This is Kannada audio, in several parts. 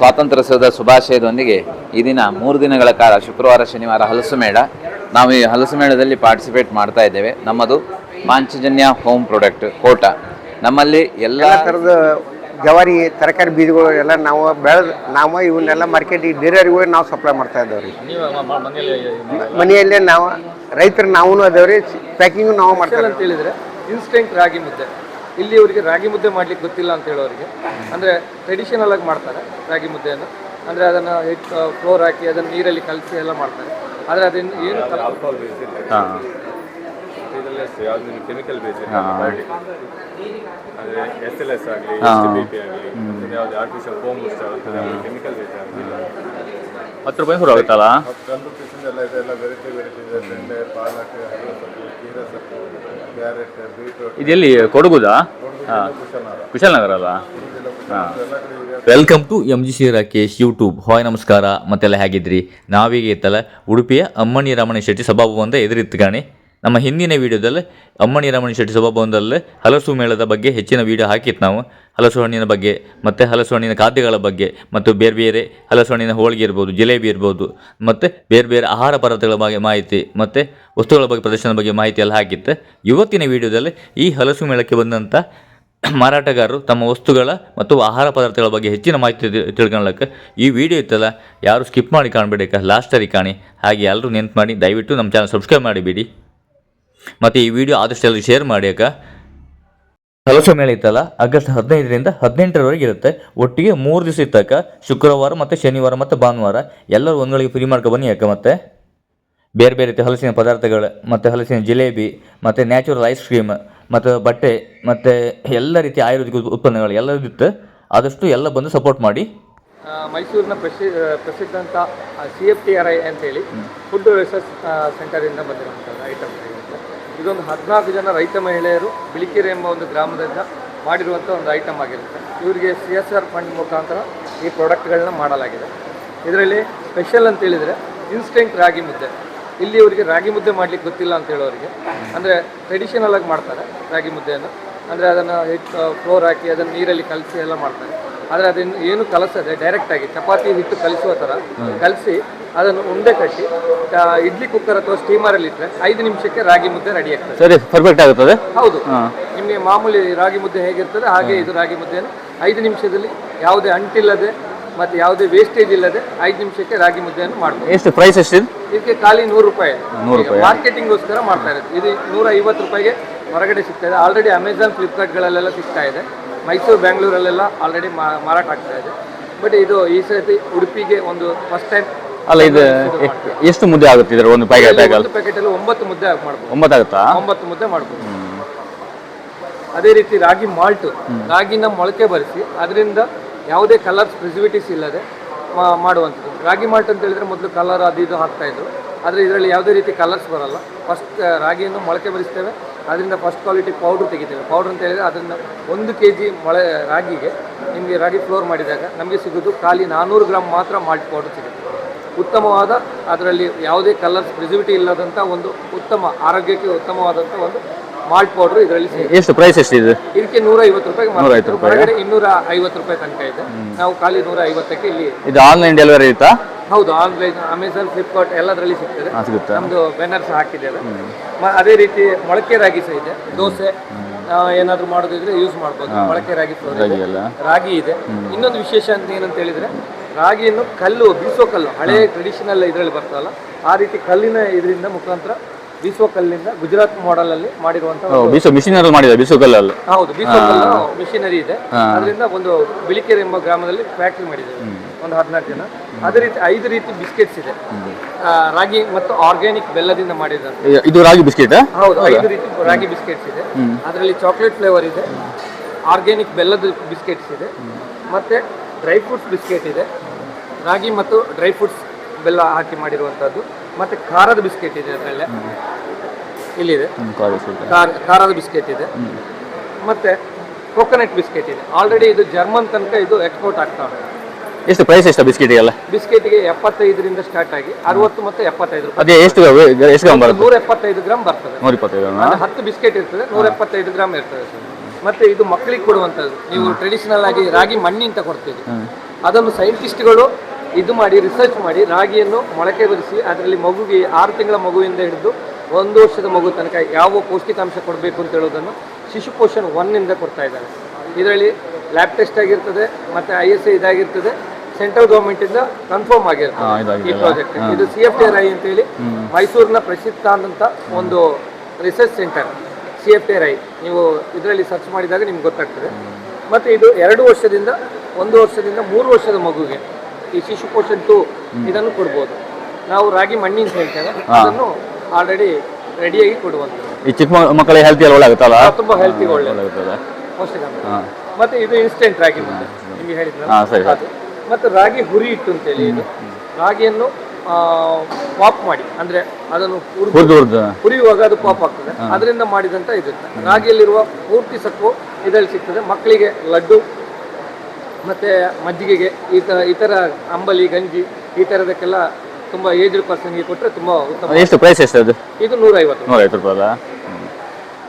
ಸ್ವಾತಂತ್ರ್ಯೋತ್ಸವದ ಶುಭಾಶಯದೊಂದಿಗೆ ಈ ದಿನ ಮೂರು ದಿನಗಳ ಕಾಲ ಶುಕ್ರವಾರ ಶನಿವಾರ ಹಲಸು ಮೇಳ. ನಾವು ಈ ಹಲಸು ಮೇಳದಲ್ಲಿ ಪಾರ್ಟಿಸಿಪೇಟ್ ಮಾಡ್ತಾ ಇದ್ದೇವೆ. ನಮ್ಮದು ಪಾಂಚಜನ್ಯ ಹೋಮ್ ಪ್ರಾಡಕ್ಟ್ ಕೋಟ. ನಮ್ಮಲ್ಲಿ ಎಲ್ಲ ಥರದ ಜವಾರಿ ತರಕಾರಿ ಬೀಜಗಳು ಎಲ್ಲ ನಾವು ಬೆಳೆದು ನಾವು ಇವನ್ನೆಲ್ಲ ಮಾರ್ಕೆಟಿಗೆ ಬೇರೆಯವ್ರಿಗೆ ನಾವು ಸಪ್ಲೈ ಮಾಡ್ತಾ ಇದ್ದೇವೆ ರೀ ಮನೆಯಲ್ಲೇ ನಾವು ರೈತರು ನಾವು ಅದೇವ್ರಿ ಪ್ಯಾಕಿಂಗು ನಾವು ಮಾಡ್ತಾ ಅಂತ ಹೇಳಿದ್ರೆ ಇನ್ಸ್ಟೆಂಟ್ ರಾಗಿ ಮುದ್ದೆ. ಇಲ್ಲಿಯವರಿಗೆ ರಾಗಿ ಮುದ್ದೆ ಮಾಡ್ಲಿಕ್ಕೆ ಗೊತ್ತಿಲ್ಲ ಅಂತ ಹೇಳೋರಿಗೆ. ಅಂದರೆ ಟ್ರೆಡಿಷನಲ್ ಆಗಿ ಮಾಡ್ತಾರೆ ರಾಗಿ ಮುದ್ದೆಯನ್ನು. ಅಂದರೆ ಅದನ್ನು ಹಿಟ್ಟು ಫ್ಲೋರ್ ಹಾಕಿ ಅದನ್ನು ನೀರಲ್ಲಿ ಕಲಸಿ ಎಲ್ಲ ಮಾಡ್ತಾರೆ. ಆದರೆ ಅದನ್ನು ಏನು ಕಲ- ಯಾವ್ದು ಕೆಮಿಕಲ್ ಬೇಸ್ ಅಂದರೆ ಎಸ್ ಎಲ್ ಎಸ್ ಆಗಲಿ ಬಿ ಪಿ ಆಗಲಿ ಯಾವ್ದು ಆರ್ಟಿಫಿಷಿಯಲ್ ಫೋಮ್ ಕೆಮಿಕಲ್ ಬೇಸ್ ಆಗಲಿಲ್ಲ ಹತ್ತು ರೂಪಾಯಿ ಹೊರಗುತ್ತಲ್ಲ? ಆಗುತ್ತಲ್ಲ ಟೆನ್ ರುಪೀಸಿಂದ ಎಲ್ಲ ಇದೆಲ್ಲ ವೆರೈಟಿ ವೆರೈಟಿ ಇದೆ. ಬೆಂಡೆ ಪಾಲಕ್ ಇದೆಲ್ಲಿ ಕೊಡಗುದಾ? ಹಾಂ. ಕುಶಾಲನಗರ ಅಲ್ಲ ಹಾಂ. Welcome to M G C Rakesh YouTube. Hi ನಮಸ್ಕಾರ. ಮತ್ತೆಲ್ಲ ಹೇಗಿದ್ರಿ? ನಾವೀಗ ಇತ್ತಲ್ಲ ಉಡುಪಿಯ ಅಮ್ಮಣಿ ರಮಣ ಶೆಟ್ಟಿ ಸಭಾಭವನದ ಎದುರಿತ್ತು ಕಾಣಿ. ನಮ್ಮ ಹಿಂದಿನ ವಿಡಿಯೋದಲ್ಲಿ ಅಮ್ಮಣಿ ರಮಣ ಶೆಟ್ಟಿ ಸಭಾಭವನದಲ್ಲಿ ಹಲಸು ಮೇಳದ ಬಗ್ಗೆ ಹೆಚ್ಚಿನ ವಿಡಿಯೋ ಹಾಕಿತ್ತು ನಾವು. ಹಲಸು ಹಣ್ಣಿನ ಬಗ್ಗೆ, ಮತ್ತು ಹಲಸು ಹಣ್ಣಿನ ಖಾದ್ಯಗಳ ಬಗ್ಗೆ, ಮತ್ತು ಬೇರೆ ಬೇರೆ ಹಲಸು ಹಣ್ಣಿನ ಹೋಳಿಗೆ ಇರ್ಬೋದು, ಜಿಲೇಬಿ ಇರ್ಬೋದು, ಮತ್ತು ಬೇರೆ ಬೇರೆ ಆಹಾರ ಪದಾರ್ಥಗಳ ಬಗ್ಗೆ ಮಾಹಿತಿ, ಮತ್ತು ವಸ್ತುಗಳ ಬಗ್ಗೆ ಪ್ರದರ್ಶನದ ಬಗ್ಗೆ ಮಾಹಿತಿ ಎಲ್ಲ ಹಾಕಿತ್ತು ಇವತ್ತಿನ ವಿಡಿಯೋದಲ್ಲಿ ಈ ಹಲಸು ಮೇಳಕ್ಕೆ ಬಂದಂಥ ಮಾರಾಟಗಾರರು ತಮ್ಮ ವಸ್ತುಗಳ ಮತ್ತು ಆಹಾರ ಪದಾರ್ಥಗಳ ಬಗ್ಗೆ ಹೆಚ್ಚಿನ ಮಾಹಿತಿ ತಿಳ್ಕೊಳ್ಳೋಕ್ಕೆ ತಿಳ್ಕೊಳ್ಳೋಕೆ ಈ ವಿಡಿಯೋ ಇತ್ತಲ್ಲ, ಯಾರು ಸ್ಕಿಪ್ ಮಾಡಿ ಕಾಣಬೇಡಕ್ಕ ಲಾಸ್ಟರಿಗೆ ಕಾಣಿ. ಹಾಗೆ ಎಲ್ಲರೂ ನೆನ್ಪು ಮಾಡಿ, ದಯವಿಟ್ಟು ನಮ್ಮ ಚಾನಲ್ ಸಬ್ಸ್ಕ್ರೈಬ್ ಮಾಡಿಬಿಡಿ. ಮತ್ತು ಈ ವಿಡಿಯೋ ಆದಷ್ಟು ಎಲ್ಲರೂ ಶೇರ್ ಮಾಡಿ ಅಕ್ಕ ಹಲಸು ಮೇಳ ಇತ್ತಲ್ಲ ಆಗಸ್ಟ್ ಹದಿನೈದರಿಂದ ಹದಿನೆಂಟರವರೆಗೆ ಇರುತ್ತೆ. ಒಟ್ಟಿಗೆ ಮೂರು ದಿವಸ ಇತ್ತಕ್ಕ ಶುಕ್ರವಾರ ಮತ್ತು ಶನಿವಾರ ಮತ್ತು ಭಾನುವಾರ. ಎಲ್ಲರೂ ಒಂದೊಳಗೆ ಫ್ರೀ ಮಾಡ್ಕೊ ಬನ್ನಿ ಅಕ್ಕ ಮತ್ತೆ. ಬೇರೆ ಬೇರೆ ರೀತಿ ಹಲಸಿನ ಪದಾರ್ಥಗಳು ಮತ್ತು ಹಲಸಿನ ಜಿಲೇಬಿ ಮತ್ತು ನ್ಯಾಚುರಲ್ ಐಸ್ ಕ್ರೀಮ್ ಮತ್ತು ಬಟ್ಟೆ ಮತ್ತು ಎಲ್ಲ ರೀತಿಯ ಆಯುರ್ವೇದಿಕ ಉತ್ಪನ್ನಗಳು ಎಲ್ಲ ಇತ್ತು. ಆದಷ್ಟು ಎಲ್ಲ ಬಂದು ಸಪೋರ್ಟ್ ಮಾಡಿ. ಮೈಸೂರಿನ ಪ್ರಸಿ ಪ್ರಸಿದ್ಧ ಅಂತ C F T R I ಅಂತೇಳಿ ಫುಡ್ ರಿಸರ್ಚ್ ಸೆಂಟರಿಂದ ಬಂದಿರುವಂಥದ್ದು ಐಟಮ್ ಇದೊಂದು ಹದಿನಾಲ್ಕು ಜನ ರೈತ ಮಹಿಳೆಯರು ಬಿಳಿಕೆರೆ ಎಂಬ ಒಂದು ಗ್ರಾಮದಿಂದ ಮಾಡಿರುವಂಥ ಒಂದು ಐಟಮ್ ಆಗಿರುತ್ತೆ. ಇವರಿಗೆ ಸಿ ಎಸ್ ಆರ್ ಫಂಡ್ ಮುಖಾಂತರ ಈ ಪ್ರಾಡಕ್ಟ್ಗಳನ್ನ ಮಾಡಲಾಗಿದೆ. ಇದರಲ್ಲಿ ಸ್ಪೆಷಲ್ ಅಂತ ಹೇಳಿದರೆ ಇನ್ಸ್ಟೆಂಟ್ ರಾಗಿ ಮುದ್ದೆ. ಇಲ್ಲಿ ಇವರಿಗೆ ರಾಗಿ ಮುದ್ದೆ ಮಾಡಲಿಕ್ಕೆ ಗೊತ್ತಿಲ್ಲ ಅಂತ ಹೇಳೋರಿಗೆ. ಅಂದರೆ ಟ್ರೆಡಿಷನಲ್ ಆಗಿ ಮಾಡ್ತಾರೆ ರಾಗಿ ಮುದ್ದೆಯನ್ನು. ಅಂದರೆ ಅದನ್ನು ಹಿಟ್ಟು ಫ್ಲೋರ್ ಹಾಕಿ ಅದನ್ನು ನೀರಲ್ಲಿ ಕಲಸಿ ಎಲ್ಲ ಮಾಡ್ತಾರೆ. ಆದರೆ ಅದನ್ನು ಏನು ಕಲಸದೆ ಡೈರೆಕ್ಟಾಗಿ ಚಪಾತಿ ಹಿಟ್ಟು ಕಲಿಸುವ ಥರ ಕಲಸಿ ಅದನ್ನು ಉಂಡೆ ಕಟ್ಟಿ ಇಡ್ಲಿ ಕುಕ್ಕರ್ ಅಥವಾ ಸ್ಟೀಮರ್ ಅಲ್ಲಿ ಇಟ್ಟರೆ ಐದು ನಿಮಿಷಕ್ಕೆ ರಾಗಿ ಮುದ್ದೆ ರೆಡಿ ಆಗ್ತದೆ. ಸರಿ ಪರ್ಫೆಕ್ಟ್ ಆಗುತ್ತದೆ. ಹೌದು. ನಿಮಗೆ ಮಾಮೂಲಿ ರಾಗಿ ಮುದ್ದೆ ಹೇಗಿರ್ತದೆ ಹಾಗೆ ಇದು ರಾಗಿ ಮುದ್ದೆಯನ್ನು ಐದು ನಿಮಿಷದಲ್ಲಿ ಯಾವುದೇ ಅಂಟಿಲ್ಲದೆ ಮತ್ತೆ ಯಾವುದೇ ವೇಸ್ಟೇಜ್ ಇಲ್ಲದೆ ಐದು ನಿಮಿಷಕ್ಕೆ ರಾಗಿ ಮುದ್ದೆಯನ್ನು ಮಾಡ್ತಾರೆ ಎಷ್ಟು ಪ್ರೈಸ್ ಎಷ್ಟಿದೆ ಇದಕ್ಕೆ ಖಾಲಿ ನೂರು ರೂಪಾಯಿ. ಮಾರ್ಕೆಟಿಂಗ್ಗೋಸ್ಕರ ಮಾಡ್ತಾ ಇರೋದು. ಇದು ನೂರ ಐವತ್ತು ರೂಪಾಯಿಗೆ ಹೊರಗಡೆ ಸಿಗ್ತಾ ಇದೆ. ಆಲ್ರೆಡಿ ಅಮೆಝಾನ್ ಫ್ಲಿಪ್ಕಾರ್ಟ್ಗಳಲ್ಲೆಲ್ಲ ಸಿಗ್ತಾ ಇದೆ. ಮೈಸೂರು ಬ್ಯಾಂಗ್ಳೂರಲ್ಲೆಲ್ಲ ಆಲ್ರೆಡಿ ಮಾರಾಟ ಆಗ್ತಾ ಇದೆ. ಬಟ್ ಇದು ಈ ಸರ್ತಿ ಉಡುಪಿಗೆ ಒಂದು ಫಸ್ಟ್ ಟೈಮ್ ಅಲ್ಲ ಇದು ಎಷ್ಟು ಮುದ್ದೆ ಆಗುತ್ತೆ ಇದರ ಒಂದು ಪ್ಯಾಕೆಟ್ ಪ್ಯಾಕೆಟ್ ಪ್ಯಾಕೆಟಲ್ಲಿ ಒಂಬತ್ತು ಮುದ್ದೆ ಮಾಡ್ಬೋದು. ಒಂಬತ್ತು ಆಗುತ್ತಾ ಒಂಬತ್ತು ಮುದ್ದೆ ಮಾಡ್ಬೋದು. ಅದೇ ರೀತಿ ರಾಗಿ ಮಾಲ್ಟ್ ರಾಗಿನ ಮೊಳಕೆ ಬರಿಸಿ ಅದರಿಂದ ಯಾವುದೇ ಕಲರ್ಸ್ ಪ್ರಿಸಿವಿಟೀಸ್ ಇಲ್ಲದೆ ಮಾಡುವಂಥದ್ದು. ರಾಗಿ ಮಾಲ್ಟ್ ಅಂತ ಹೇಳಿದ್ರೆ ಮೊದಲು ಕಲರ್ ಅದು ಇದು ಹಾಕ್ತಾ ಇದ್ರು. ಆದರೆ ಇದರಲ್ಲಿ ಯಾವುದೇ ರೀತಿ ಕಲರ್ಸ್ ಬರಲ್ಲ. ಫಸ್ಟ್ ರಾಗಿಯನ್ನು ಮೊಳಕೆ ಬರಿಸ್ತೇವೆ. ಅದರಿಂದ ಫಸ್ಟ್ ಕ್ವಾಲಿಟಿ ಪೌಡ್ರ್ ತೆಗಿತೇವೆ. ಪೌಡ್ರ್ ಅಂತ ಹೇಳಿದ್ರೆ ಅದನ್ನು ಒಂದು ಕೆ ಜಿ ಮೊಳೆ ರಾಗಿಗೆ ನಿಮಗೆ ರಾಗಿ ಫ್ಲೋರ್ ಮಾಡಿದಾಗ ನಮಗೆ ಸಿಗೋದು ಖಾಲಿ ನಾನ್ನೂರು ಗ್ರಾಮ್ ಮಾತ್ರ ಮಾಲ್ಟ್ ಪೌಡ್ರ್ ಸಿಗುತ್ತೆ. ಉತ್ತಮವಾದ ಅದರಲ್ಲಿ ಯಾವುದೇ ಕಲರ್ಸ್ ಪ್ರಿಸಿವಿಟಿ ಇಲ್ಲದಂಥ ಒಂದು ಉತ್ತಮ ಆರೋಗ್ಯಕ್ಕೆ ಉತ್ತಮವಾದಂಥ ಒಂದು ಮಾಲ್ಟ್ ಪೌಡರ್ ಇದರಲ್ಲಿ ಎಷ್ಟು ಪ್ರೈಸ್ ಎಷ್ಟಿದೆ? ಇದಕ್ಕೆ ನೂರ ಐವತ್ತು ರೂಪಾಯಿಗೆ ರೂಪಾಯಿ. ಹೊರಗಡೆ ಇನ್ನೂರ ಐವತ್ತು ರೂಪಾಯಿ ತನಕ ಇದೆ. ನಾವು ಖಾಲಿ ನೂರ ಐವತ್ತಕ್ಕೆ ಇಲ್ಲಿ ಇದು ಆನ್ಲೈನ್ ಡೆಲಿವರಿ ಇರುತ್ತಾ ಹೌದು ಆನ್ಲೈನ್ ಅಮೆಝಾನ್ ಫ್ಲಿಪ್ಕಾರ್ಟ್ ಎಲ್ಲದರಲ್ಲಿ ಸಿಗ್ತದೆ. ನಮ್ದು ಬ್ಯಾನರ್ಸ್ ಹಾಕಿದ್ದೇವೆ. ಅದೇ ರೀತಿ ಮೊಳಕೆ ರಾಗಿ ಸಹ ಇದೆ. ದೋಸೆ ಏನಾದ್ರೂ ಮಾಡೋದಿದ್ರೆ ಯೂಸ್ ಮಾಡ್ಬೋದು. ಮೊಳಕೆ ರಾಗಿ ಇದೆ. ರಾಗಿ ಇದೆ. ಇನ್ನೊಂದು ವಿಶೇಷ ಅಂತ ಏನಂತ ಹೇಳಿದ್ರೆ ರಾಗಿಯನ್ನು ಕಲ್ಲು ಬೀಸೋ ಕಲ್ಲು ಹಳೆ ಟ್ರೆಡಿಷನಲ್ ಇದರಲ್ಲಿ ಬರ್ತವಲ್ಲ ಆ ರೀತಿ ಕಲ್ಲಿನ ಇದರಿಂದ ಮುಖಾಂತರ ಬೀಸೋ ಕಲ್ಲಿಂದ ಗುಜರಾತ್ ಮಾಡೆಲ್ ಅಲ್ಲಿ ಮಾಡಿರುವಂತಹ ಓ, ಬಿಸು ಮಾಡಿದ ಬಿಸು ಕಲ್ಲಲ್ಲಿ ಹೌದು ಬೀಸೋ ಕಲ್ಲು ಮಿಷಿನರಿ ಇದೆ. ಅದರಿಂದ ಒಂದು ಬಿಳಿಕೆರೆ ಎಂಬ ಗ್ರಾಮದಲ್ಲಿ ಫ್ಯಾಕ್ಟ್ರಿ ಮಾಡಿದ್ದೇವೆ ಒಂದು ಹದಿನಾರು ಜನ. ಅದೇ ರೀತಿ ಐದು ರೀತಿ ಬಿಸ್ಕೆಟ್ಸ್ ಇದೆ. ಆ, ರಾಗಿ ಮತ್ತು ಆರ್ಗ್ಯಾನಿಕ್ ಬೆಲ್ಲದಿಂದ ಮಾಡಿದ ಇದು- ಇದು ರಾಗಿ ಬಿಸ್ಕೆಟ್ ಹೌದು ಐದು ರೀತಿ ರಾಗಿ ಬಿಸ್ಕೆಟ್ಸ್ ಇದೆ. ಅದರಲ್ಲಿ ಚಾಕ್ಲೇಟ್ ಫ್ಲೇವರ್ ಇದೆ. ಆರ್ಗ್ಯಾನಿಕ್ ಬೆಲ್ಲದ ಬಿಸ್ಕೆಟ್ಸ್ ಇದೆ. ಮತ್ತೆ ಡ್ರೈ ಫ್ರೂಟ್ಸ್ ಬಿಸ್ಕೆಟ್ ಇದೆ. ರಾಗಿ ಮತ್ತು ಡ್ರೈ ಫ್ರೂಟ್ಸ್ ಬೆಲ್ಲ ಹಾಕಿ ಮಾಡಿರುವಂಥದ್ದು ಮತ್ತೆ ಖಾರದ ಬಿಸ್ಕೆಟ್ ಇದೆ ಅದರಲ್ಲೇ. ಇಲ್ಲಿದೆ. ಖಾರ- ಖಾರದ ಬಿಸ್ಕೆಟ್ ಇದೆ. ಮತ್ತೆ ಕೋಕೋನಟ್ ಬಿಸ್ಕೆಟ್ ಇದೆ. ಆಲ್ರೆಡಿ ಇದು ಜರ್ಮನ್ ತನಕ ಇದು ಎಕ್ಸ್ಪೋರ್ಟ್ ಆಗ್ತಾ ಎಷ್ಟು ಪ್ರೈಸ್ ಎಷ್ಟು ಎಲ್ಲ ಬಿಸ್ಕೆಟ್ಗೆ ಎಪ್ಪತ್ತೈದರಿಂದ ಸ್ಟಾರ್ಟ್ ಆಗಿ ಅರವತ್ತು ಮತ್ತು ಎಪ್ಪತ್ತೈದು ರೂಪಾಯಿ. ಅದೇ ಎಷ್ಟು ಎಷ್ಟು ಗ್ರಾಮ್ ಬರುತ್ತೆ? ನೂರ ಎಪ್ಪತ್ತೈದು ಗ್ರಾಮ್ ಬರ್ತದೆ ನೂರ ಇಪ್ಪತ್ತೈದು ಹತ್ತು ಬಿಸ್ಕೆಟ್ ಇರ್ತದೆ ನೂರ ಎಪ್ಪತ್ತೈದು ಗ್ರಾಮ್ ಇರ್ತದೆ ಸರ್. ಮತ್ತೆ ಇದು ಮಕ್ಕಳಿಗೆ ಕೊಡುವಂಥದ್ದು ನೀವು ಟ್ರೆಡಿಷನಲ್ ಆಗಿ ರಾಗಿ ಮಣ್ಣಿಂತ ಕೊಡ್ತೀವಿ. ಅದನ್ನು ಸೈಂಟಿಸ್ಟ್ಗಳು ಇದು ಮಾಡಿ ರಿಸರ್ಚ್ ಮಾಡಿ ರಾಗಿಯನ್ನು ಮೊಳಕೆ ಬರಿಸಿ ಅದರಲ್ಲಿ ಮಗುಗೆ ಆರು ತಿಂಗಳ ಮಗುವಿಂದ ಹಿಡಿದು ಒಂದು ವರ್ಷದ ಮಗು ತನಕ ಯಾವ ಪೌಷ್ಟಿಕಾಂಶ ಕೊಡಬೇಕು ಅಂತ ಹೇಳೋದನ್ನು ಶಿಶು ಪೋಷಣ್ ಒನ್ನಿಂದ ಕೊಡ್ತಾ ಇದ್ದಾರೆ. ಇದರಲ್ಲಿ ಲ್ಯಾಬ್ ಟೆಸ್ಟ್ ಆಗಿರ್ತದೆ ಮತ್ತು ಐ ಎಸ್ ಐ ಇದಾಗಿರ್ತದೆ ಸೆಂಟ್ರಲ್ ಗೌರ್ಮೆಂಟಿಂದ ಕನ್ಫರ್ಮ್ ಆಗಿರ್ತದೆ ಈ ಪ್ರಾಜೆಕ್ಟ್ ಇದು ಸಿ ಎಫ್ ಟಿ ಐ ಅಂತೇಳಿ ಮೈಸೂರಿನ ಪ್ರಸಿದ್ಧ ಆದಂಥ ಒಂದು research centre C F T I ನೀವು ಇದರಲ್ಲಿ ಸರ್ಚ್ ಮಾಡಿದಾಗ ನಿಮ್ಗೆ ಗೊತ್ತಾಗ್ತದೆ. ಮತ್ತು ಇದು ಎರಡು ವರ್ಷದಿಂದ ಒಂದು ವರ್ಷದಿಂದ ಮೂರು ವರ್ಷದ ಮಗುಗೆ ಈ ಶಿಶು ಪೋಷಣ್ ಟು ಇದನ್ನು ಕೊಡ್ಬೋದು. ನಾವು ರಾಗಿ ಮಣ್ಣಿನ ಅಂತ ಹೇಳ್ತೇವೆ. ಅದನ್ನು ಆಲ್ರೆಡಿ ರೆಡಿಯಾಗಿ ಕೊಡುವಂಥದ್ದು. ಈ ಚಿಕ್ಕ ಮಕ್ಕಳಿಗೆ ಹೆಲ್ತಿ ಎಲ್ಲ ಒಳ್ಳೆ ತುಂಬಾ ಒಳ್ಳೆಯದು ಆಗುತ್ತಲ್ಲ ಪೌಷ್ಟಿಕಾಂಶ ಮತ್ತೆ ಇದು ಇನ್ಸ್ಟೆಂಟ್ ರಾಗಿ ಮುದ್ದೆ. ನಿಮಗೆ ಹೇಳಿದ್ರೆ ಹಾ, ಸರಿ, ಸರಿ. ಮತ್ತು ರಾಗಿ ಹುರಿ ಹಿಟ್ಟು ಅಂತೇಳಿ ಇದು. ರಾಗಿಯನ್ನು ಪಾಪ್ ಮಾಡಿ. ಅಂದ್ರೆ ಅದನ್ನು ಹುರಿದು ಹುರಿದು ಹುರಿದು. ಹುರಿಯುವಾಗ ಅದು ಪಾಪ್ ಆಗ್ತದೆ. ಅದರಿಂದ ಮಾಡಿದಂತ ಇದು ರಾಗಿಯಲ್ಲಿರುವ ಪೂರ್ತಿ ಸತ್ವ ಇದರಲ್ಲಿ ಸಿಗ್ತದೆ. ಮಕ್ಕಳಿಗೆ ಲಡ್ಡು ಮತ್ತೆ ಮಜ್ಜಿಗೆಗೆ ಈ ಥರ ಈ ಥರ ಅಂಬಲಿ ಗಂಜಿ ಈ ಥರದಕ್ಕೆಲ್ಲ ತುಂಬ ಏಜ್ಡ್ ಪರ್ಸನ್ಗೆ ಕೊಟ್ಟರೆ ತುಂಬ ಉತ್ತಮ. ಎಷ್ಟು ಪ್ರೈಸ್ ಎಷ್ಟು ಅದು? ಇದು ನೂರೈವತ್ತು ನೂರೈವತ್ತು ರೂಪಾಯಿ ಅಲ್ಲ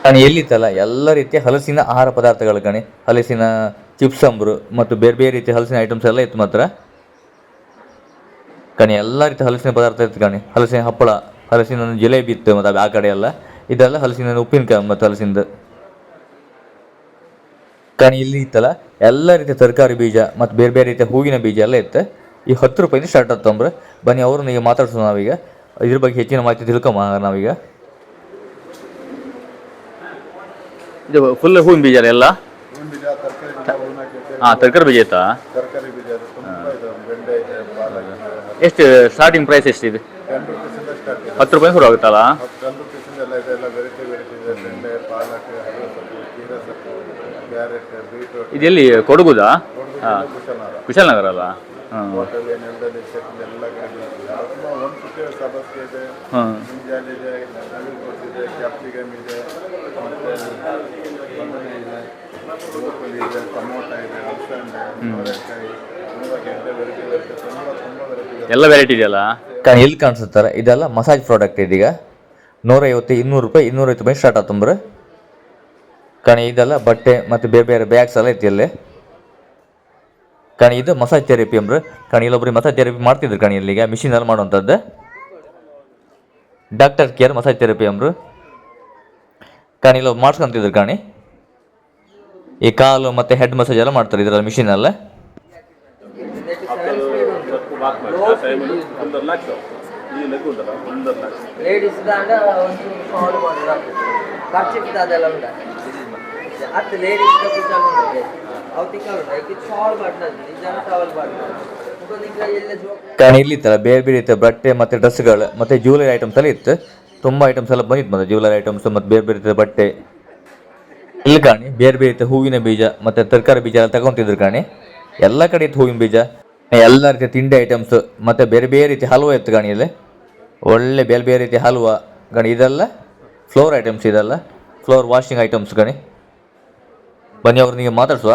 ನಾನು ಎಲ್ಲಿತ್ತಲ್ಲ? ಎಲ್ಲ ರೀತಿಯ ಹಲಸಿನ ಆಹಾರ ಪದಾರ್ಥಗಳು ಕಣಿ. ಹಲಸಿನ ಚಿಪ್ಸ್ ಅಂಬ್ರು ಮತ್ತು ಬೇರೆ ಬೇರೆ ರೀತಿಯ ಹಲಸಿನ ಐಟಮ್ಸ್ ಎಲ್ಲ ಇತ್ತು ಮಾತ್ರ. ಕಣಿ ಎಲ್ಲ ರೀತಿಯ ಹಲಸಿನ ಪದಾರ್ಥ ಇತ್ತು ಕಣಿ. ಹಲಸಿನ ಹಪ್ಪಳ ಹಲಸಿನ ಜಿಲೇಬಿ ಇತ್ತು ಮತ್ತು ಆ ಕಡೆ ಎಲ್ಲ. ಇದೆಲ್ಲ ಹಲಸಿನ ಉಪ್ಪಿನಕಾಯಿ ಮತ್ತು ಹಲಸಿನದು ಕಣಿ ಇಲ್ಲಿ ಇತ್ತಲ್ಲ ಎಲ್ಲ ರೀತಿಯ ತರಕಾರಿ ಬೀಜ ಮತ್ತು ಬೇರೆ ಬೇರೆ ರೀತಿಯ ಹೂವಿನ ಬೀಜ ಎಲ್ಲ ಇತ್ತು. ಈ ಹತ್ತು ರೂಪಾಯಿಂದ ಸ್ಟಾರ್ಟ್ ಆಗ್ತಂಬ್ರೆ ಬನ್ನಿ ಅವ್ರನ್ನ ಈಗ ಮಾತಾಡ್ಸೋಣ ನಾವೀಗ. ಇದ್ರ ಬಗ್ಗೆ ಹೆಚ್ಚಿನ ಮಾಹಿತಿ ತಿಳ್ಕೊಂಬ ನಾವೀಗ. ಇದು ಫುಲ್ ಹೂವಿನ ಬೀಜ ಎಲ್ಲ? ಹಾಂ ತರಕಾರಿ ಬೀಜ ಆಯ್ತಾ ತರಕಾರಿ ಬೀಜ ಅದು ತುಂಬ ಇದೆ ಬೆಂಡೆ ಇದೆ ಪಾಲಕ್ ಎಷ್ಟು ಸ್ಟಾರ್ಟಿಂಗ್ ಪ್ರೈಸ್ ಎಷ್ಟಿದೆ? ಹತ್ತು ರೂಪಾಯಿ ಶುರು ಆಗುತ್ತಲ್ಲ? ಗೆಡ್ಡೆ ಕೊಡಗುದಾ? ಹಾಂ. ಕುಶಾಲನಗರ ಅಲ್ಲ ಹಾಂ. ಇದೆ ಎಲ್ಲ ವೆರೈಟಿ ಇದೆಯಲ್ಲ? ಎಲ್ಲಿ ಕಾಣಿಸುತ್ತಾರೆ ಇದೆಲ್ಲ ಮಸಾಜ್ ಪ್ರಾಡಕ್ಟ್ ಇದೀಗ. ನೂರೈವತ್ತು, ಇನ್ನೂರು ರೂಪಾಯಿ, ಇನ್ನೂರೈವತ್ತು ರೂಪಾಯಿ ಸ್ಟಾರ್ಟ್ ಆತಂಬ್ರೆ. ಕಣಿ ಇದೆಲ್ಲ, ಬಟ್ಟೆ ಮತ್ತು ಬೇರೆ ಬೇರೆ ಬ್ಯಾಗ್ಸ್ ಎಲ್ಲ ಐತಿ ಅಲ್ಲಿ ಕಣಿ ಇದು ಮಸಾಜ್ ಥೆರಪಿ ಅಂದ್ರೆ ಕಣಿ ಇಲ್ಲೊಬ್ರಿಗೆ ಮಸಾಜ್ ಥೆರಪಿ ಮಾಡ್ತಿದ್ರು ಕಣಿ ಇಲ್ಲಿಗೆ ಮಿಷಿನಲ್ಲಿ ಮಾಡುವಂಥದ್ದು. ಡಾಕ್ಟರ್ ಕೇರ್ ಮಸಾಜ್ ಥೆರಪಿ ಅಂದ್ರೆ ಕಣಿ ಇಲ್ಲೊಬ್ಬ ಮಾಡ್ಸ್ಕೊಂತಿದ್ರು ಕಣಿ. ಈ ಕಾಲು ಮತ್ತು ಹೆಡ್ ಮಸಾಜ್ ಎಲ್ಲ ಮಾಡ್ತಾರೆ ಇದರಲ್ಲಿ ಮಿಷಿನಲ್ಲೇ ಲೇಡೀಸ್ છે આ ಇಲ್ಲಿತ್ತಲ್ಲ, ಬೇರೆ ಬೇರೆ ಇತ್ತು. ಬಟ್ಟೆ ಮತ್ತೆ ಡ್ರೆಸ್ಗಳು ಮತ್ತೆ ಜ್ಯುವೆಲರಿ ಐಟಮ್ಸ್ ಎಲ್ಲ ಇತ್ತು. ತುಂಬ ಐಟಮ್ಸ್ ಎಲ್ಲ ಬಂದಿತ್ತು ಮತ್ತೆ. ಜ್ಯುವೆಲರಿ ಐಟಮ್ಸ್ ಮತ್ತೆ ಬೇರೆ ಬೇರೆ ರೀತಿಯ ಬಟ್ಟೆ. ಇಲ್ಲಿ ಕಾಣಿ, ಬೇರೆ ಬೇರೆ ರೀತಿಯ ಹೂವಿನ ಬೀಜ, ಮತ್ತೆ ತರಕಾರಿ ಬೀಜ ಎಲ್ಲ ತಗೊಂತಿದ್ರು ಕಾಣಿ. ಎಲ್ಲ ಕಡೆ ಇತ್ತು ಹೂವಿನ ಬೀಜ. ಎಲ್ಲ ರೀತಿಯ ತಿಂಡಿ ಐಟಮ್ಸ್ ಮತ್ತೆ ಬೇರೆ ಬೇರೆ ರೀತಿ ಹಲ್ವಾ ಇತ್ತು ಕಾಣಿ ಇಲ್ಲಿ. ಒಳ್ಳೆ ಬೇರೆ ಬೇರೆ ರೀತಿಯ ಹಲ್ವಾ. ಕಾಣಿ, ಇದೆಲ್ಲ ಫ್ಲೋರ್ ಐಟಮ್ಸ್ ಇದೆಲ್ಲ. ಫ್ಲೋರ್ ವಾಷಿಂಗ್ ಐಟಮ್ಸ್ ಕಾಣಿ. ಬನ್ನಿ ಅವ್ರು ನೀವು ಮಾತಾಡ್ಸುವ.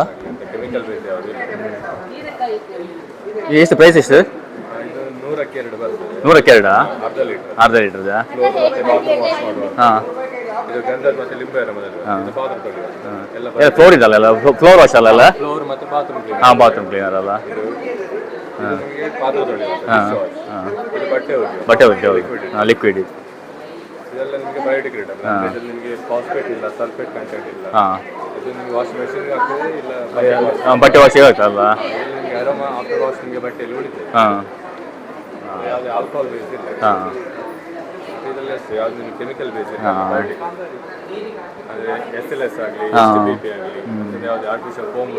ಎಷ್ಟು ಪ್ರೈಸ್ ಎಷ್ಟು? ಇದು ನೂರಕ್ಕೆ ಎರಡು ಬರ್ತದೆ ನೂರಕ್ಕೆ ಎರಡಾ? ಅರ್ಧ ಲೀಟರ್. ಅರ್ಧ ಲೀಟರ್ದಾ. ಕ್ಲೋಸ್ ವಾಶ್ ಮಾಡುವ ಹಾಂ. ಇದು ಇದು ಫ್ಲೋರ್ ಇದಲ್ಲ ಎಲ್ಲ ಫ್ಲೋರ್ ವಾಶ್ ಅಲ್ಲ ಅಲ್ಲ ಫ್ಲೋರ್ ಮತ್ತೆ ಬಾತ್ರೂಮ್ ಕ್ಲೀನ್ ಹಾಂ ಬಾತ್ರೂಮ್ ಕ್ಲೀನರ್ ಅಲ್ಲ. ಹಾಂ. ಹಾಂ ಬಟ್ಟೆ. ಬಟ್ಟೆ ಹಾಂ ಲಿಕ್ವಿಡ್ ಇದೆಲ್ಲ ನಿಮಗೆ ಇದ್ರಲ್ಲಿ ನಿಮಗೆ ಫಾಸ್ಫೇಟ್ ಇಲ್ಲ ಸಲ್ಫೇಟ್ ಕಂಟೆಂಟ್ ಇಲ್ಲ. ಹಾಂ. ಇದು ನಿಮಗೆ ವಾಶ್ ಆಗ್ತದೆ ಇಲ್ಲ ಬಟ್ಟೆ. ಹಾಂ ಬಟ್ಟೆ ವಾಶ್ ಇರುತ್ತಲ್ಲ ನಿಮಗೆ ಆಫ್ಟರ್ ವಾಶ್ ನಿಮಗೆ ಬಟ್ಟೆಯಲ್ಲಿ ಉಳಿತದೆ ಹಾಂ. ಯಾವುದೇ ಆಲ್ಕೋಹಾಲ್ ಬೇಸ್ ಇಲ್ಲ ಹಾಂ. ಇದರಲ್ಲಿ ಅಷ್ಟೇ ಯಾವ್ದು ನಿಮಗೆ ಕೆಮಿಕಲ್ ಬೇಸ್ ಇಲ್ಲ ಹಾ. ಅಂದರೆ ಎಸ್ ಎಲ್ ಎಸ್ ಆಗಲಿ ಹಾ. ಬಿ ಪಿ ಆಗಲಿ ಯಾವುದೇ ಆರ್ಟಿಫಿಷಿಯಲ್ ಫೋಮ್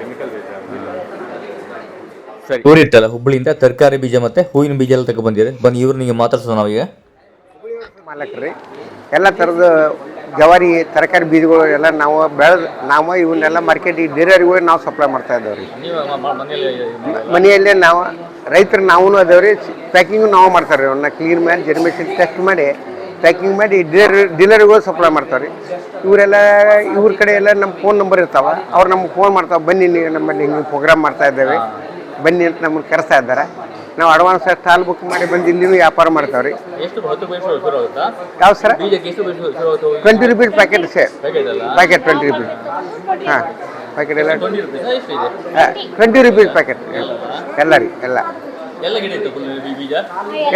ಕೆಮಿಕಲ್ ಬೇಸ್ ಆಗಲಿಲ್ಲ ಸರಿ. ಊರು ಇತ್ತಲ್ಲ ಹುಬ್ಬಳ್ಳಿಯಿಂದ ತರಕಾರಿ ಬೀಜ ಮತ್ತೆ ಹೂವಿನ ಬೀಜ ಎಲ್ಲ ತಗೊಂಡ್ ಬಂದಿರಿ ಬನ್ನಿ ಇವ್ರು ನಿಮಗೆ ಮಾತಾಡ್ಸೋಣ ನಾವೀಗ. ಮಾಲಕ್ರಿ. ಎಲ್ಲ ಥರದ ಜವಾರಿ ತರಕಾರಿ ಬೀಜಗಳು ಎಲ್ಲ ನಾವು ಬೆಳೆದು ನಾವು ಇವನ್ನೆಲ್ಲ ಮಾರ್ಕೆಟಿಗೆ ಬೇರೆಯವ್ರಿಗೂ ನಾವು ಸಪ್ಲೈ ಮಾಡ್ತಾ ಇದ್ದೇವೆ ರೀ ಮನೆಯಲ್ಲೇ ನಾವು ರೈತರು ನಾವು ರೀ ಪ್ಯಾಕಿಂಗು ನಾವು ಮಾಡ್ತಾರೆ ರೀ ಅವನ್ನ ಕ್ಲೀನ್ ಮಾಡಿ ಜರ್ಮೇಷನ್ ಟೆಸ್ಟ್ ಮಾಡಿ ಪ್ಯಾಕಿಂಗ್ ಮಾಡಿ ಡೀಲರ್ ಡೀಲರ್ಗೂ ಸಪ್ಲೈ ಮಾಡ್ತಾರೆ ರೀ ಇವರೆಲ್ಲ ಇವ್ರ ಕಡೆ ಎಲ್ಲ ನಮ್ಮ ಫೋನ್ ನಂಬರ್ ಇರ್ತಾವೆ. ಅವ್ರು ನಮ್ಗೆ ಫೋನ್ ಮಾಡ್ತಾವೆ. ಬನ್ನಿ ನೀವು ನಮ್ಮಲ್ಲಿ ಹಿಂಗೆ ಪ್ರೋಗ್ರಾಮ್ ಮಾಡ್ತಾ ಇದ್ದೇವೆ. ಬನ್ನಿ ಅಂತ ನಮ್ಮನ್ನು ಕರೆಸ್ತಾ ಇದ್ದಾರೆ. ನಾವು ಅಡ್ವಾನ್ಸ್ ಸ್ಟಾಲ್ ಬುಕ್ ಮಾಡಿ ಬಂದು ಇಲ್ಲಿ ವ್ಯಾಪಾರ ಮಾಡ್ತಾವ್ರಿ. ಯಾವ ಸರ? ಎಷ್ಟು ಶುರು ಆಗುತ್ತೆ? Twenty rupees packet sir. Packet packet twenty rupees ಹಾಂ ಪ್ಯಾಕೆಟ್ ಎಲ್ಲ ಟ್ವೆಂಟಿ ರುಪೀಸ್ ಇದೆ? ಟ್ವೆಂಟಿ ರುಪೀಸ್ ಪ್ಯಾಕೆಟ್ ಎಲ್ಲ ರೀ ಎಲ್ಲ. ಎಲ್ಲ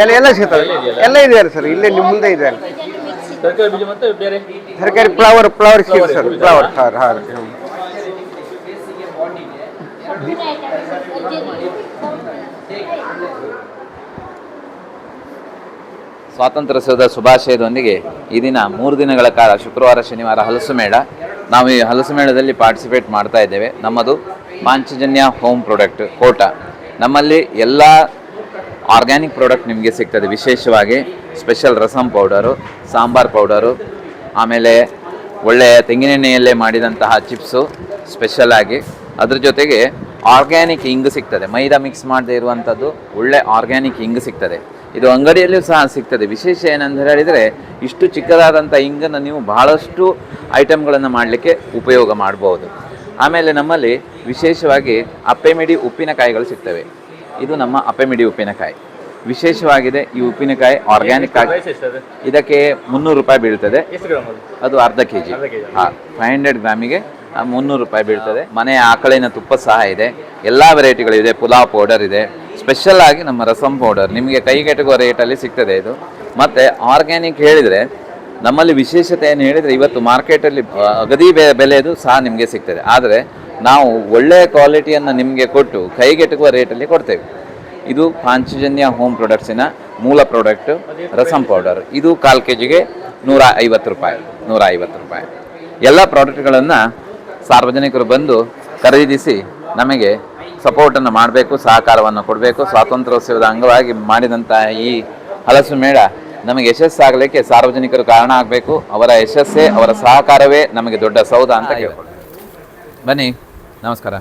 ಎಲ್ಲ ಎಲ್ಲ ಸಿಗ್ತವೆ ಎಲ್ಲ ಇದೆ ಸರ್ ಇಲ್ಲೇ ನಿಮ್ಮ ಮುಂದೆ ಇದೆ ಅಲ್ಲ. ಬೀಜ ಮತ್ತೆ ಬೇರೆ? ತರಕಾರಿ ಫ್ಲವರ್ ಫ್ಲವರ್ ಸಿಗುತ್ತೆ ಸರ್ ಫ್ಲವರ್ ಹಾಂ ಹೌದು ಸ್ವಾತಂತ್ರ್ಯೋತ್ಸವದ ಶುಭಾಶಯದೊಂದಿಗೆ ಈ ದಿನ ಮೂರು ದಿನಗಳ ಕಾಲ ಶುಕ್ರವಾರ, ಶನಿವಾರ ಹಲಸು ಮೇಳ. ನಾವು ಈ ಹಲಸು ಮೇಳದಲ್ಲಿ ಪಾರ್ಟಿಸಿಪೇಟ್ ಮಾಡ್ತಾ ಇದ್ದೇವೆ. ನಮ್ಮದು ಪಾಂಚಜನ್ಯ ಹೋಮ್ ಪ್ರಾಡಕ್ಟ್ ಕೋಟ. ನಮ್ಮಲ್ಲಿ ಎಲ್ಲ ಆರ್ಗ್ಯಾನಿಕ್ ಪ್ರಾಡಕ್ಟ್ ನಿಮಗೆ ಸಿಗ್ತದೆ. ವಿಶೇಷವಾಗಿ special rasam powder sambar powder ಆಮೇಲೆ ಒಳ್ಳೆಯ ತೆಂಗಿನೆಣ್ಣೆಯಲ್ಲೇ ಮಾಡಿದಂತಹ ಚಿಪ್ಸು ಸ್ಪೆಷಲ್ ಆಗಿ ಅದ್ರ ಜೊತೆಗೆ ಆರ್ಗ್ಯಾನಿಕ್ ಇಂಗು ಸಿಗ್ತದೆ. ಮೈದಾ ಮಿಕ್ಸ್ ಮಾಡದೇ ಇರುವಂಥದ್ದು ಒಳ್ಳೆ ಆರ್ಗ್ಯಾನಿಕ್ ಹಿಂಗು ಸಿಗ್ತದೆ. ಇದು ಅಂಗಡಿಯಲ್ಲಿಯೂ ಸಹ ಸಿಗ್ತದೆ. ವಿಶೇಷ ಏನಂತ ಹೇಳಿದರೆ ಇಷ್ಟು ಚಿಕ್ಕದಾದಂಥ ಇಂಗನ್ನು ನೀವು ಬಹಳಷ್ಟು ಐಟಮ್ಗಳನ್ನು ಮಾಡಲಿಕ್ಕೆ ಉಪಯೋಗ ಮಾಡ್ಬೋದು. ಆಮೇಲೆ ನಮ್ಮಲ್ಲಿ ವಿಶೇಷವಾಗಿ ಅಪ್ಪೆಮಿಡಿ ಉಪ್ಪಿನಕಾಯಿಗಳು ಸಿಗ್ತವೆ. ಇದು ನಮ್ಮ ಅಪ್ಪೆಮಿಡಿ ಉಪ್ಪಿನಕಾಯಿ. ವಿಶೇಷವಾಗಿದೆ ಈ ಉಪ್ಪಿನಕಾಯಿ ಆರ್ಗ್ಯಾನಿಕ್ ಆಗಿ ಇದಕ್ಕೆ ಮುನ್ನೂರು ರೂಪಾಯಿ ಬೀಳ್ತದೆ. ಅದು? ಅರ್ಧ ಕೆ ಜಿ. ಹಾಂ ಫೈವ್ ಹಂಡ್ರೆಡ್ ಗ್ರಾಮಿಗೆ ಮುನ್ನೂರು ರೂಪಾಯಿ ಬೀಳ್ತದೆ. ಮನೆಯ ಆಕಳಿನ ತುಪ್ಪ ಸಹ ಇದೆ. ಎಲ್ಲ ವೆರೈಟಿಗಳಿದೆ ಪುಲಾವ್ ಪೌಡರ್ ಇದೆ. ಸ್ಪೆಷಲ್ ಆಗಿ ನಮ್ಮ ರಸಮ್ ಪೌಡರ್ ನಿಮಗೆ ಕೈಗೆಟುಕುವ ರೇಟಲ್ಲಿ ಸಿಗ್ತದೆ ಇದು. ಮತ್ತು ಆರ್ಗ್ಯಾನಿಕ್ ಹೇಳಿದರೆ ನಮ್ಮಲ್ಲಿ ವಿಶೇಷತೆ ಏನು ಹೇಳಿದರೆ ಇವತ್ತು ಮಾರ್ಕೆಟಲ್ಲಿ ಅಗದಿ ಬೆ, ಬೆಲೆದು ಸಹ ನಿಮಗೆ ಸಿಗ್ತದೆ. ಆದರೆ ನಾವು ಒಳ್ಳೆಯ ಕ್ವಾಲಿಟಿಯನ್ನು ನಿಮಗೆ ಕೊಟ್ಟು ಕೈಗೆಟುಕುವ ರೇಟಲ್ಲಿ ಕೊಡ್ತೇವೆ. ಇದು ಪಾಂಚಜನ್ಯ ಹೋಮ್ ಪ್ರಾಡಕ್ಟ್ಸಿನ ಮೂಲ ಪ್ರಾಡಕ್ಟ್ ರಸಮ್ ಪೌಡರ್ ಇದು ಕಾಲು ಕೆ ಜಿಗೆ ನೂರ ಐವತ್ತು ರೂಪಾಯಿ ನೂರ ಐವತ್ತು ರೂಪಾಯಿ. ಎಲ್ಲ ಪ್ರಾಡಕ್ಟ್ಗಳನ್ನು ಸಾರ್ವಜನಿಕರು ಬಂದು ಖರೀದಿಸಿ ನಮಗೆ ಸಪೋರ್ಟನ್ನು ಮಾಡಬೇಕು ಸಹಕಾರವನ್ನು ಕೊಡಬೇಕು ಸ್ವಾತಂತ್ರ್ಯೋತ್ಸವದ ಅಂಗವಾಗಿ ಮಾಡಿದಂಥ ಈ ಹಲಸು ಮೇಳ ನಮಗೆ ಯಶಸ್ಸಾಗಲಿಕ್ಕೆ ಸಾರ್ವಜನಿಕರು ಕಾರಣ ಆಗಬೇಕು. ಅವರ ಯಶಸ್ಸೇ ಅವರ ಸಹಕಾರವೇ ನಮಗೆ ದೊಡ್ಡ ಸೌಧ ಅಂತ ಹೇಳ್ಬೋದು ಬನ್ನಿ ನಮಸ್ಕಾರ.